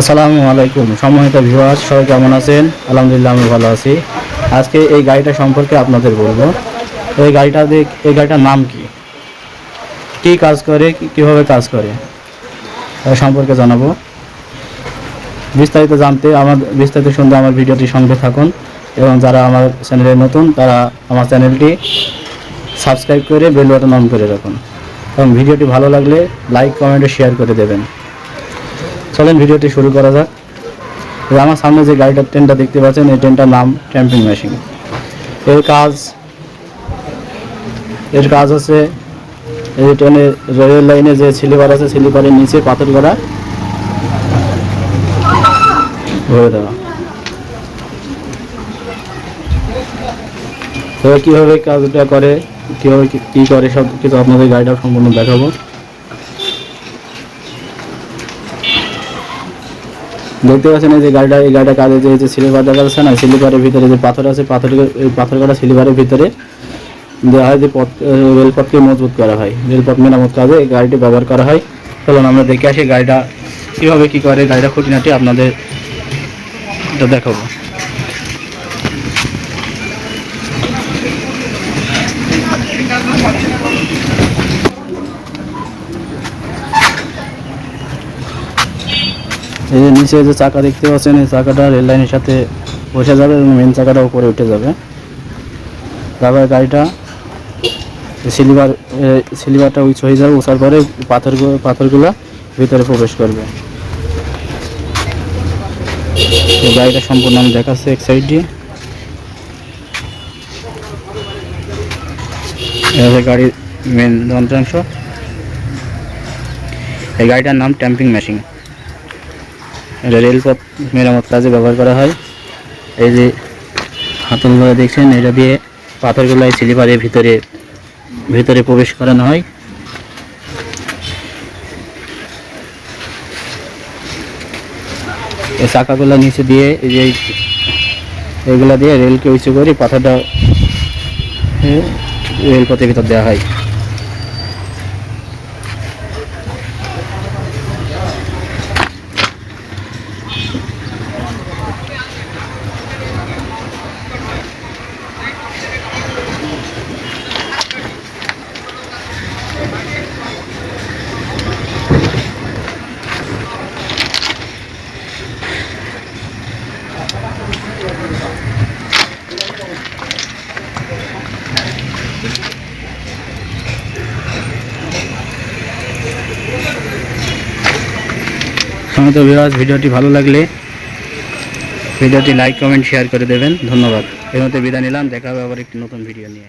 আসসালামু আলাইকুম। সম্মানিত ভিউয়ার্স, সবাই কেমন আছেন? আলহামদুলিল্লাহ, আমি ভালো আছি। আজকে এই গাড়িটা সম্পর্কে আপনাদের বলব। এই গাড়িটা এই গাড়িটার নাম কি? কি কাজ করে কীভাবে কাজ করে? সম্পর্কে জানাব। বিস্তারিত জানতে আমার বিস্তারিত শুনতে আমার ভিডিওটি সঙ্গে থাকুন এবং যারা আমার চ্যানেলে নতুন, তারা আমার চ্যানেলটি সাবস্ক্রাইব করে বেল বাটন অন করে রাখুন। এবং ভিডিওটি ভালো লাগলে লাইক, কমেন্ট শেয়ার করে দেবেন। চলেন ভিডিওটি শুরু করা যাক। আমার সামনে যে গাড়িটার ট্রেনটা দেখতে পাচ্ছেন, এই ট্রেনটার নাম ট্যাম্পিং মেশিন। এর কাজ এর কাজ হচ্ছে এই ট্রেনের রেল লাইনে যে স্লিপার আছে, স্লিপারের নিচে পাথর করা ভরে দেওয়া। তো কীভাবে কাজটা করে, কীভাবে কী করে সব কিছু আপনাদের গাড়িটা সম্পূর্ণ দেখাবো। দেখতে পাচ্ছেন এই যে গাড়িটা, এই গাড়িটা কাজে যে যে সিলিপার দেখা যাচ্ছে না, সিলিভারের ভিতরে যে পাথর আছে পাথর এই পাথর কাটা সিলিভারের ভিতরে দেওয়া হয় যে পথ রেলপথকে মজবুত করা হয়। রেলপথ মেরামত কাজে এই গাড়িটি ব্যবহার করা হয়। চলুন আমরা দেখে আসি গাড়িটা কীভাবে কী করে, গাড়িটা খুঁটিনাটি আপনাদের এটা দেখাবো। এই যে নিচে যে চাকা দেখতে পাচ্ছেন, এই চাকাটা রেল লাইনের সাথে বসে যাবে এবং মেন চাকাটা উপরে উঠে যাবে। তারপরে গাড়িটা সিলিভার সিলিভারটা উইচ হয়ে যাবে উঁচার পরে পাথরগুলো পাথরগুলো ভিতরে প্রবেশ করবে। গাড়িটা সম্পূর্ণ আমি দেখাচ্ছি এক সাইড দিয়ে। গাড়ির মেন যন্ত্রাংশ। এই গাড়িটার নাম ট্যাম্পিং মেশিন এটা রেলপথ মেরামত কাজে ব্যবহার করা হয়। এই যে হাতলগুলো দেখছেন, এটা দিয়ে পাথরগুলো এই স্লিপারের ভিতরে ভিতরে প্রবেশ করানো হয়। এই চাকাগুলো নিচে দিয়ে, এই যে এই- এগুলা দিয়ে রেলকে উঁচু করে পাথরটা রেলপথের ভিতর দেওয়া হয়। সমস্ত ভিউয়ার্স ভিডিওটি ভালো লাগলে ভিডিওটি লাইক কমেন্ট শেয়ার করে দেবেন। ধন্যবাদ। এর মধ্যে বিদায় নিলাম। দেখা হবে আবার একটি নতুন ভিডিও নিয়ে।